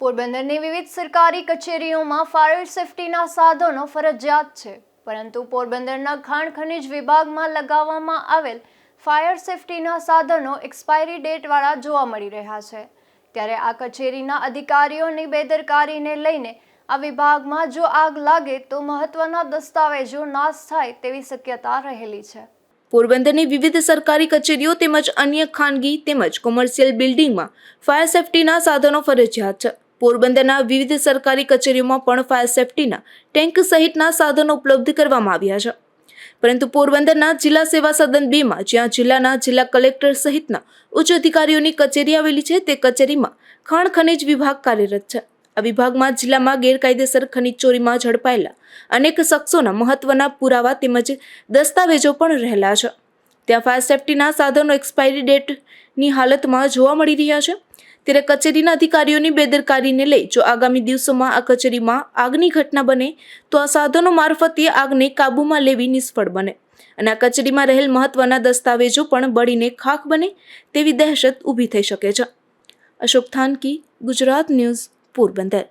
પોરબંદરની વિવિધ સરકારી કચેરીઓમાં ફાયર સેફટીના સાધનો ફરજિયાત છે. પરંતુ પોરબંદરના ખાણ ખનિજ વિભાગમાં લગાવવામાં આવેલ ફાયર સેફટીના સાધનો એક્સપાયરી ડેટવાળા જોવા મળી રહ્યા છે. ત્યારે આ કચેરીના અધિકારીઓની બેદરકારીને લઈને આ વિભાગમાં જો આગ લાગે તો મહત્વના દસ્તાવેજો નાશ થાય તેવી શક્યતા રહેલી છે. પોરબંદરની વિવિધ સરકારી કચેરીઓ તેમજ અન્ય ખાનગી તેમજ કોમર્શિયલ બિલ્ડિંગમાં ફાયર સેફટીના સાધનો ફરજિયાત છે. પોરબંદરના વિવિધ સરકારી કચેરીઓમાં પણ ફાયર સેફટીના ટેન્ક સહિતના સાધનો ઉપલબ્ધ કરવામાં આવ્યા છે. પરંતુ પોરબંદરના જિલ્લા સેવા સદન બેમાં જ્યાં જિલ્લાના જિલ્લા કલેક્ટર સહિતના ઉચ્ચ અધિકારીઓની કચેરી આવેલી છે, તે કચેરીમાં ખાણ ખનિજ વિભાગ કાર્યરત છે. આ વિભાગમાં જિલ્લામાં ગેરકાયદેસર ખનિજ ચોરીમાં ઝડપાયેલા અનેક શખ્સોના મહત્વના પુરાવા તેમજ દસ્તાવેજો પણ રહેલા છે. ત્યાં ફાયર સેફટીના સાધનો એક્સપાયરી ડેટની હાલતમાં જોવા મળી રહ્યા છે. ત્યારે કચેરીના અધિકારીઓની બેદરકારીને લઈ જો આગામી દિવસોમાં આ કચેરીમાં આગની ઘટના બને, તો આ સાધનો મારફતે આગને કાબૂમાં લેવી નિષ્ફળ બને. અને આ કચેરીમાં રહેલ મહત્વના દસ્તાવેજો પણ બળીને ખાખ બને તેવી દહેશત ઊભી થઈ શકે છે. અશોક થાનકી, ગુજરાત ન્યૂઝ, પોરબંદર.